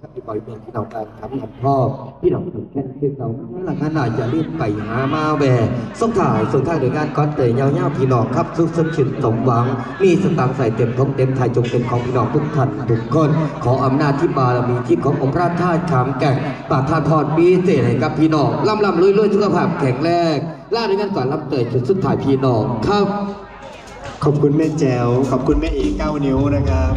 ครับอยู่บ่อยเมืองที่เราการทำนับพ่อพี่น้องถึงแค่ที่เราหลังนั้นอาจจะรีบไปหามาแว่ส่งถ่ายส่งถ่ายโดยการก้อนเตยยาวๆพี่น้องครับสุขสมชื่นสมหวัง มีสตางค์ใส่เต็มท้องเต็มไทยจงเป็นของพี่น้องทุกท่านทุกคน ขออำนาจที่บารมีที่ขององค์พระธาตุขามแก่งปราทานพรปีเศษให้กับพี่น้องล่ำล่ำรวยรวยสุขภาพแข็งแรงล่าด้วยกันก่อนรับเตยจนสุดถ่ายพี่น้องครับ ขอบคุณแม่แจ๋วขอบคุณแม่เอกเก้านิ้วนะครับ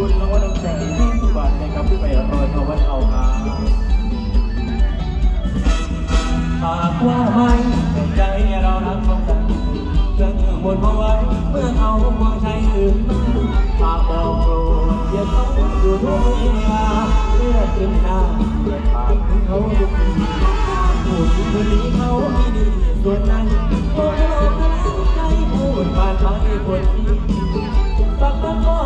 คุณนวัตแสงที่สุวรรณนะครับที่ไปรอยพวัตเอาครับหากว่าไม่ใจเรารักของกันเพื่อบนเอาไว้เมื่อเอาวางใจอื่นหากบอกโปรดอย่าต้องดูด้วยเมื่อถึงหน้าอย่าถามเขาดูผู้หญิงคนนี้เขาไม่ดีส่วนนั้นโอ้โหใจพูดผ่านไปบนที่ตักบอก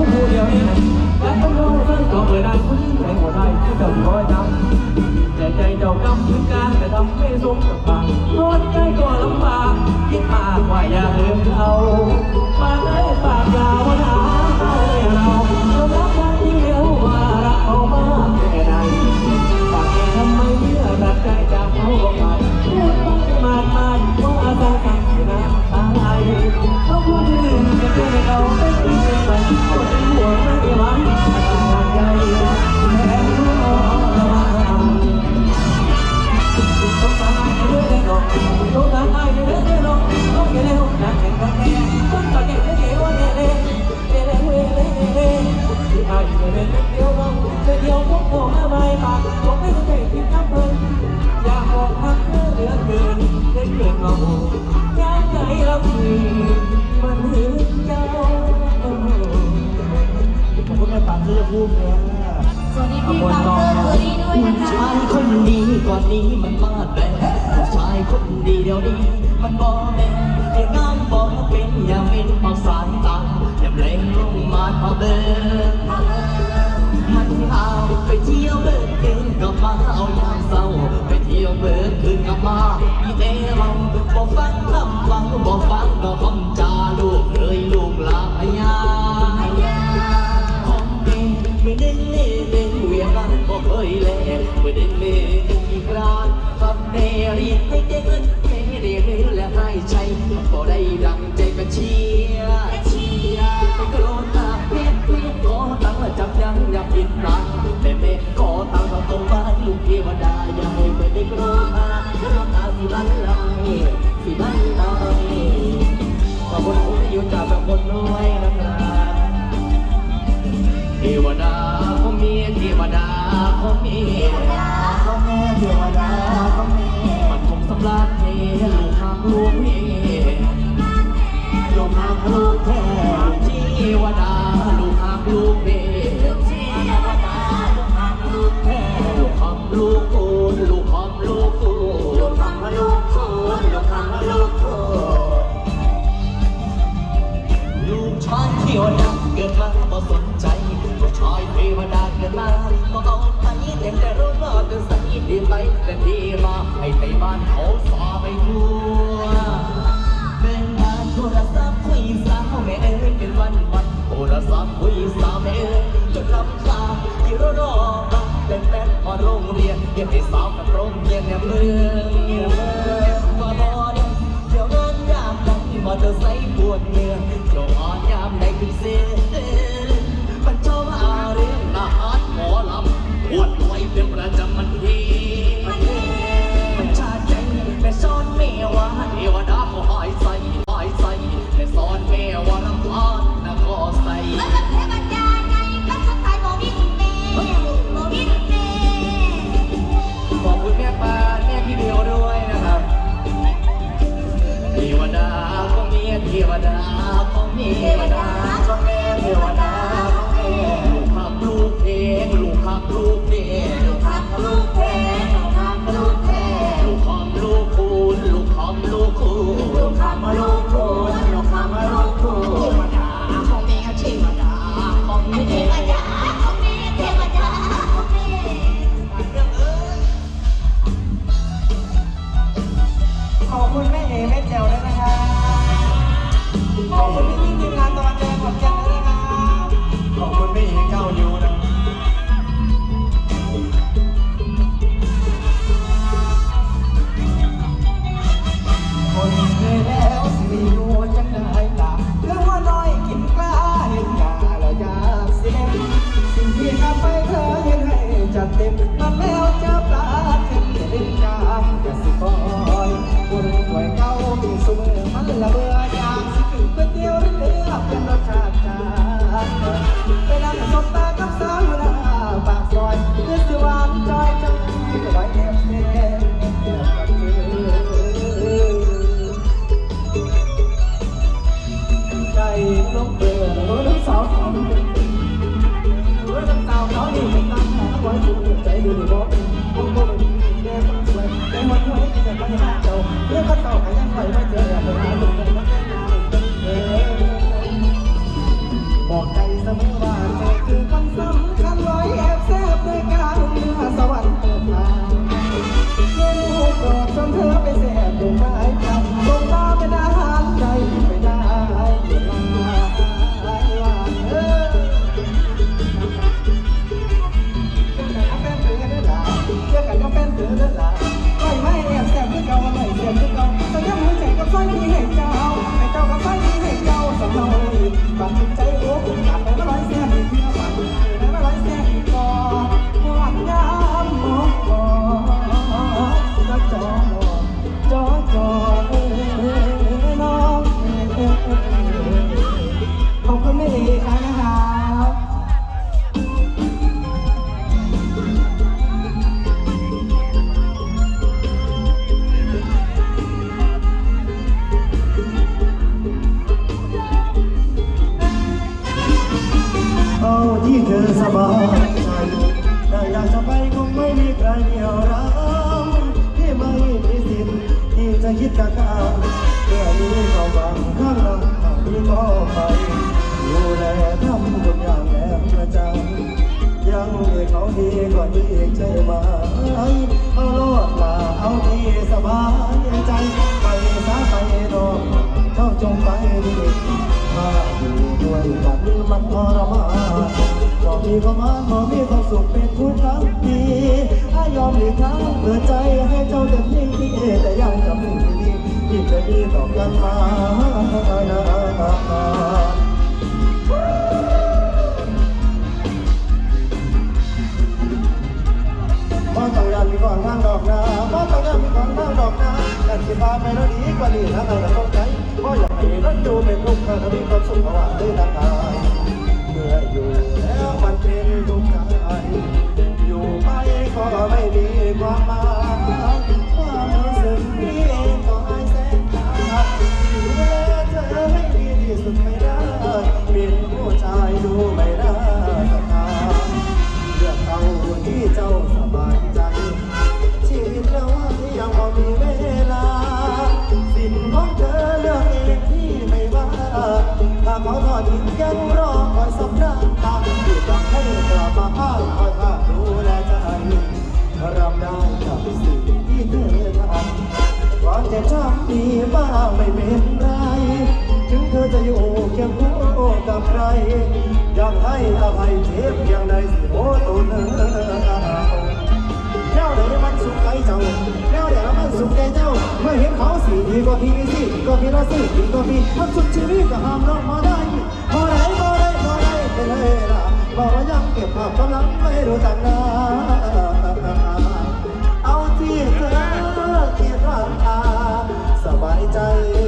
นี้มันมาแรงผู้ชายคนดีเดียวนี้ มันบ่แม่นเรื่องงามบ่เป็นยาเป็นเอาสายตาอย่าเล่งลงมาเอาเดินมันเอาไปเที่ยวเบิกเกินกลับมาเอายามเศร้า ไปเที่ยวเบิกคืนกลับมาอีเทเราบ่ฟังคำฟังบ่ฟังก็กคำจาลูกเลยลูกลาพยา böyle Böyle meni gran Hấp mê rin hay tên ơn Mê rìa mê là hai chay Bỏ đây rằng จะดีมาให้ไปบ้านเขาสาไปทั่วเป็นงานโทรศัพท์คุยสาวแม่เอ้เป็นวันวันโทรศัพท์คุยสาวแม่เอ้จนลำคาที่รอรอบักเป็นแฟนพอโรงเรียนเรียให้สาวกับโรงเรียนเนี่ยเมืองมาบอดเดี๋ยวเงินยามดังมาเตอใสปวดเมื่อยเดี๋ยวอ่อนยามในคืนเสียมันชอบอาเรียนอาหารหมอลำปวดไว้เป็นประจำมันที ดูดูว่าต้องต้องไปแก้ปัญหาไว้แต่มันไม่ได้แต่ปันหาเจ้าเรื่องข้าวเต่าขายยังไงไม่เจอแบบนี้ เปิดใจให้เจ้าเต็มที่แต่ยังจำสิ่งดีที่เคยมีต่อกันมานะบ่ต้องยานมีก่อนทางดอกนาบ่ต้องยานมีก่อนทางดอกนากันสิพาไปแล้วดีกว่านี้างไหนก็ต้องใจบ่อยากให้รถอยู่เป็นทุกข์ถ้ามีความสุขราะว่าได้ทางกาเมื่ออยู่แล้วมันเป็นทุกข์ใจอยู่ไป ก็ไม่มีความหมายความรู้สึกนี้เองก็หายแสนขาดดูแลเธอให้ดีที่สุดไม่ได้เป็นผู้ชายดูไม่ได้สักทางเลือกเอาที่เจ้าสบายใจ ชีวิตเราที่ยังพอมีเวลา สิ่งของเธอเลือกเองที่ไม่ว่าถ้าเขาทอดทิ้งยังรอคอยสับน้ำตาที่ต้องให้กลับมา จะทำดีบ้าไม่เป็นไร ถึงเธอจะอยู่เคียงคู่กับใคร อยากให้อภัยเจ็บอย่างใดสิโอ้ตัวเนื้อแล้วเดี๋ยวมันสุขใจเจ้าแล้วเดี๋ยวมันสุขใจเจ้า เมื่อเห็นเขาสีดีกว่าพี่สิก็พี่ละสิดีกว่าพี่มันสุดชีวิตก็ห้ามน้องมาได้พอได้พอได้พอได้ไปเลยล่ะบอกว่ายังเก็บภาพกำลังไม่รู้จักนะเอา ใจ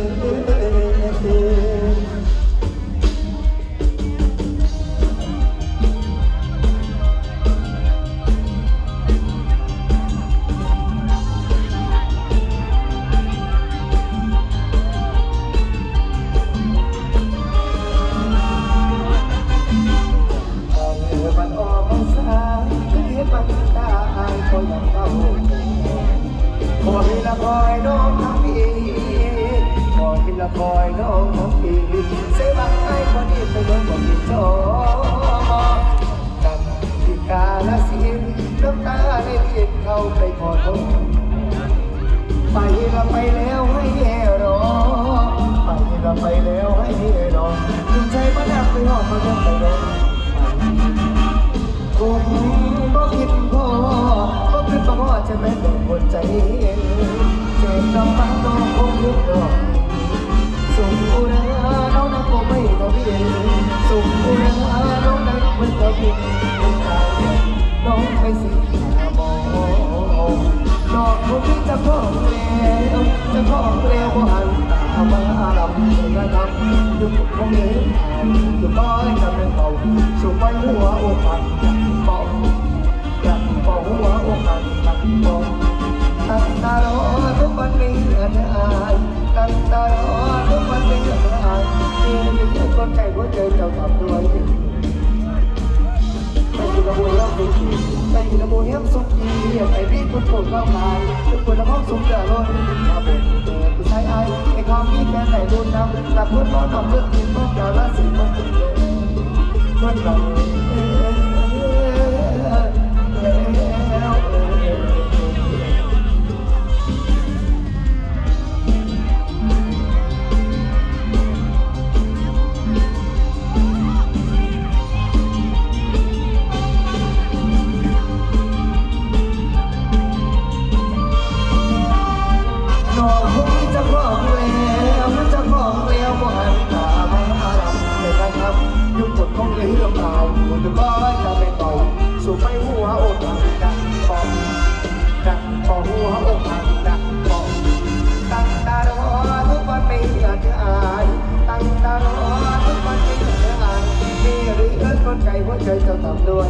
แล้วจะพ้องแล้วก็หันตามาลำกระทำยุคคงเหนผ่านอยู่ก้อยกับเป็นเบาสูบไปหัวอกหันเบาอยากเบาหัวอกหันตักเบาตั้งตารอทุกวันไม่เหนื่อยอายตั้งตารอทุกวันไม่เหนื่อยอายนี่เป็นคนใจหัวใจเจ้าทำด้วยไปกินกระบุยแล้วดูดีไปกินกระบุยเฮี้ยมสุกดีไปรีบคนโผล่เข้ามาทุกคนละห้องสุกเดือดร้อนมาเป็ ดูน้ำแต่เพื่อนน้องทำเพื่อกินต้องกาละสิ่งต้องกินเลยมันเรา อนไก่หัวใจเจ้าต่ำด้วย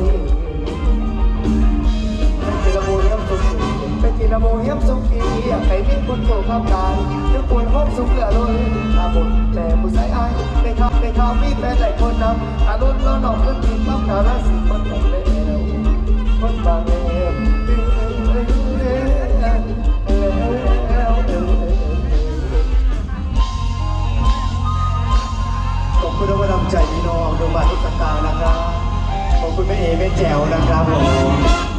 เป็นจิรโมเฮียมสุขีเป็นจิรโมเฮียมสุขีอยากให้มีคนโจข้ามการนึกปวดห้องสุขเหลือล้นอาบนแต่ผู้ใส่อายในข้าวในข้าวมีแฟนหลายคนนำอารมณ์ร้อนออกก็ถึงปั๊บนาราสิคนต่างเลยคนบางเลย ดูมาทุกสตาร์นะครับ ขอบคุณแม่เอแม่แจ๋วนะครับผม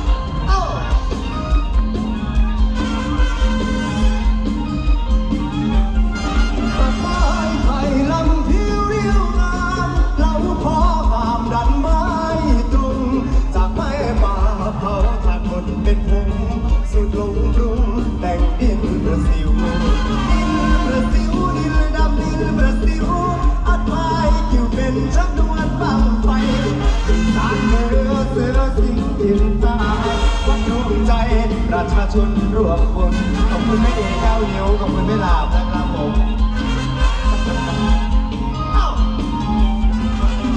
ชุนรวมพลขอบคุณไม่เอเก้านิ้วขอบคุณไม่ลาบนะครับผม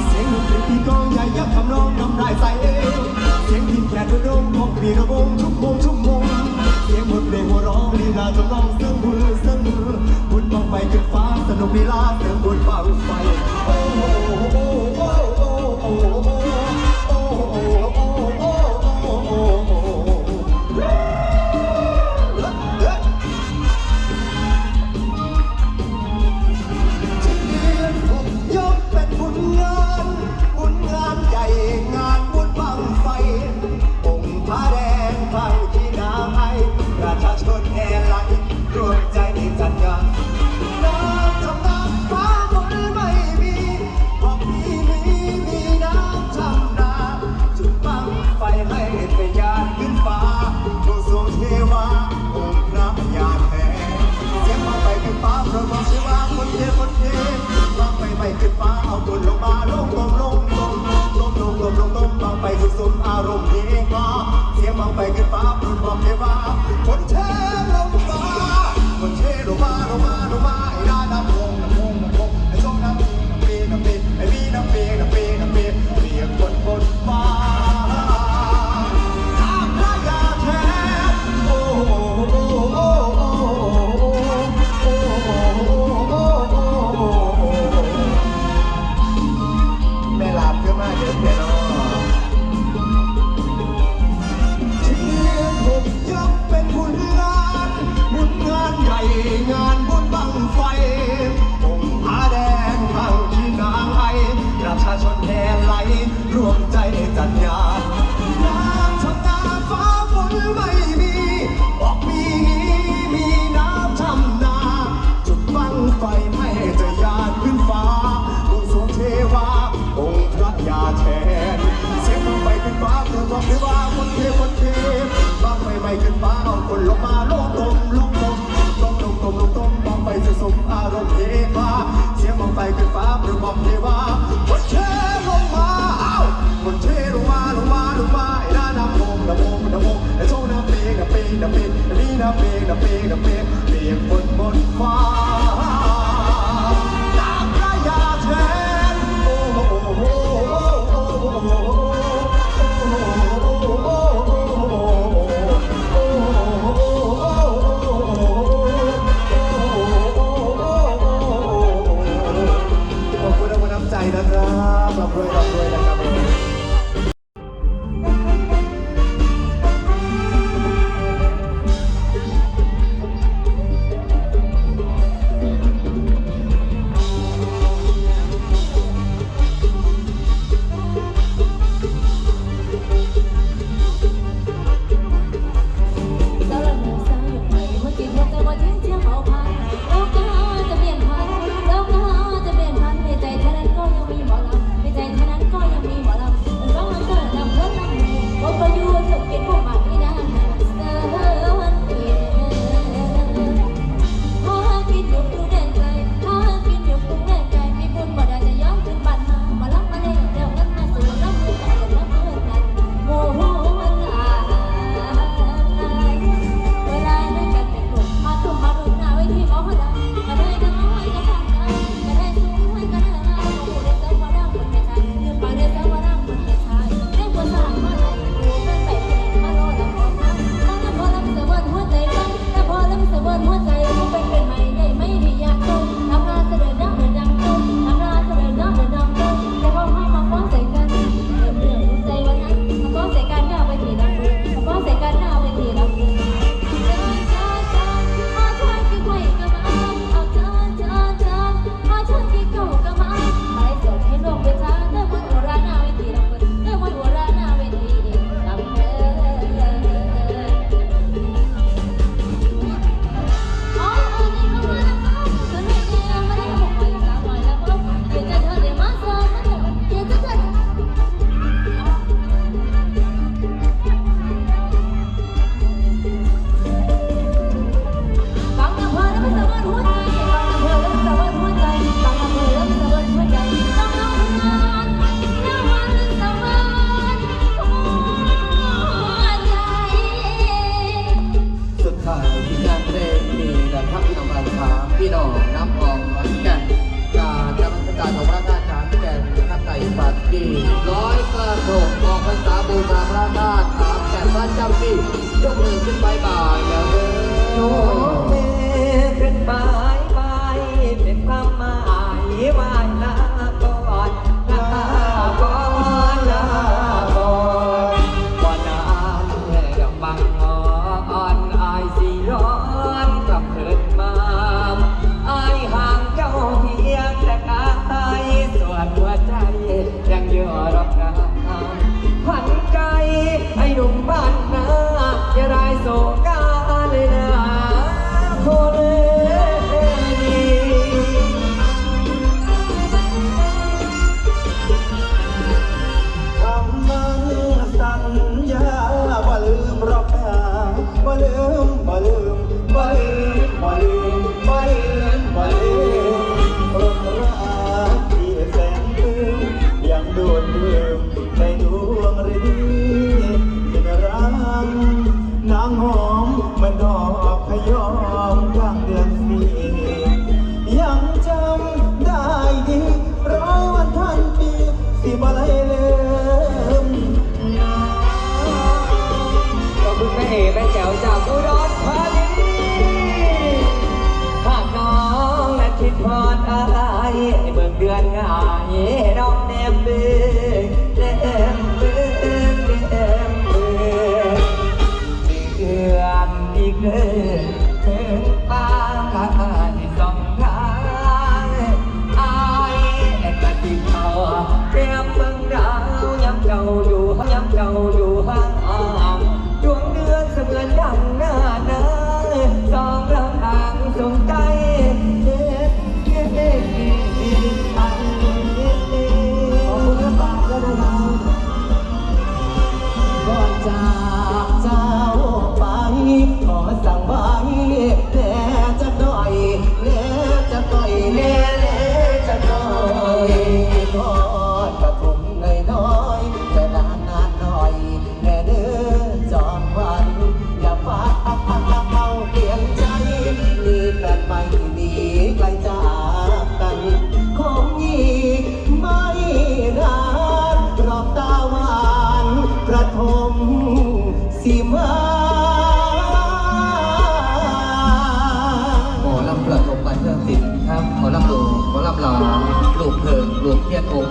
เสียงดนตรีที่กองใหญ่ยับทำนองน้ำลายใสเเสียงที่แกนระดมของปีระบงทุกโมงทุกโมงเสียงบทเพลงหัวร้องลีลาจำลองเสื่อมือเสื่อมบุญบังไปขึ้นฟ้าสนุกลีลาเสื่อมบุญบ้งไฟโอ้โหโอ้โหโอ้โหโอ้โห the big, the big, big.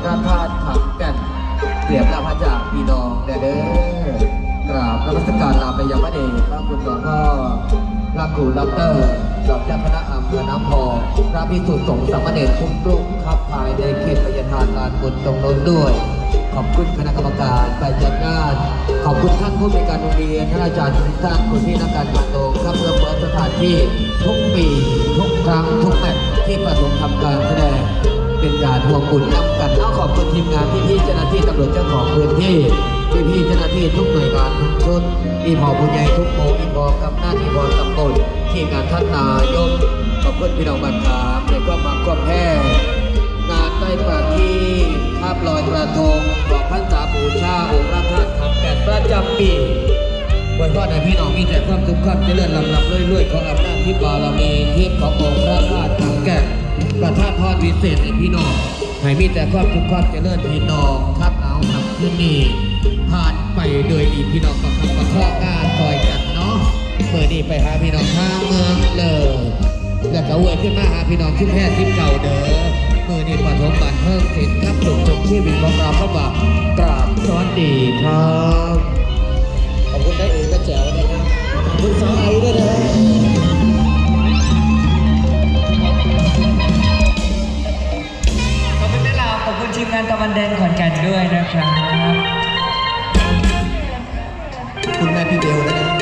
พระธาตุขับกันเรียบลาพระจากพี่น้องเด้อเด้อกราบนมัสการลาไปยังพระเดชพระคุณหลวงพ่อพระครูลับเตอร์ดอกเจ้าคณะอำเภอน้ำพองพระพิสุทธิ์สงฆ์สามเณรคุ้มกรุงครับภายในเขตพยาทานลานบุญตรงโน้นด้วย ขอบคุณคณะกรรมการฝ่ายจัดงาน ขอบคุณท่านผู้ในวยการโรงเรียนท่านอาจารย์ทุกท่านคุณพี่นักการจัดโตครับเพื่อเปิดสถานที่ทุกปี ทุกครั้งทุกแมตช์ที่ประสงค์ทำการแสดง เป็นการทวงบุญนำกันเอาขอบคุณทีมงานพี่พี่ๆเจ้าหน้าที่ตำรวจเจ้าของพื้นที่พี่พี่ๆเจ้าหน้าที่ทุกหน่วยงานทุกชุดอีพอผู้ใหญ่ทุกโมอีพอกำนันอีพอตำบลที่งานท่านนายกขอบคุณพี่น้องบัตรขามในความมักความแพ้งานใต้ปาที่ภาพลอยกระทงบอกพันษาบูชาองค์พระธาตุคำแก่นประจำปีไว้พ่อในพี่น้องมีแต่ความทุกข์ความเจริญลำลำเรื่อยๆของอำนาจที่บารมีเทพขององค์พระธาตุคำแก่น ประทานพรวิเศษให้พี่น้องให้มีแต่ความทุกข์ความเจริญพี่น้องทับเอาทำขึ้นนี้ผ่านไปโดยดีพี่น้องประคับประคองงานคอยกันเนาะเมื่อนี้ไปหาพี่น้องทางเมืองเลยแล้วก็เวยขึ้นมาหาพี่น้องที่แพทย์ที่เก่าเด้อเมื่อนี้ปฐมบันเทิงศิลป์ครับจบจบชีวิตของเราเข้ามากราบสวัสดีครับขอบคุณได้เองก็แจ๋วนะครับขอบคุณสาวไอ้ด้วยนะข งานตะวันแดงขอนแก่นด้วยนะครับคุณแม่พี่เบลนะ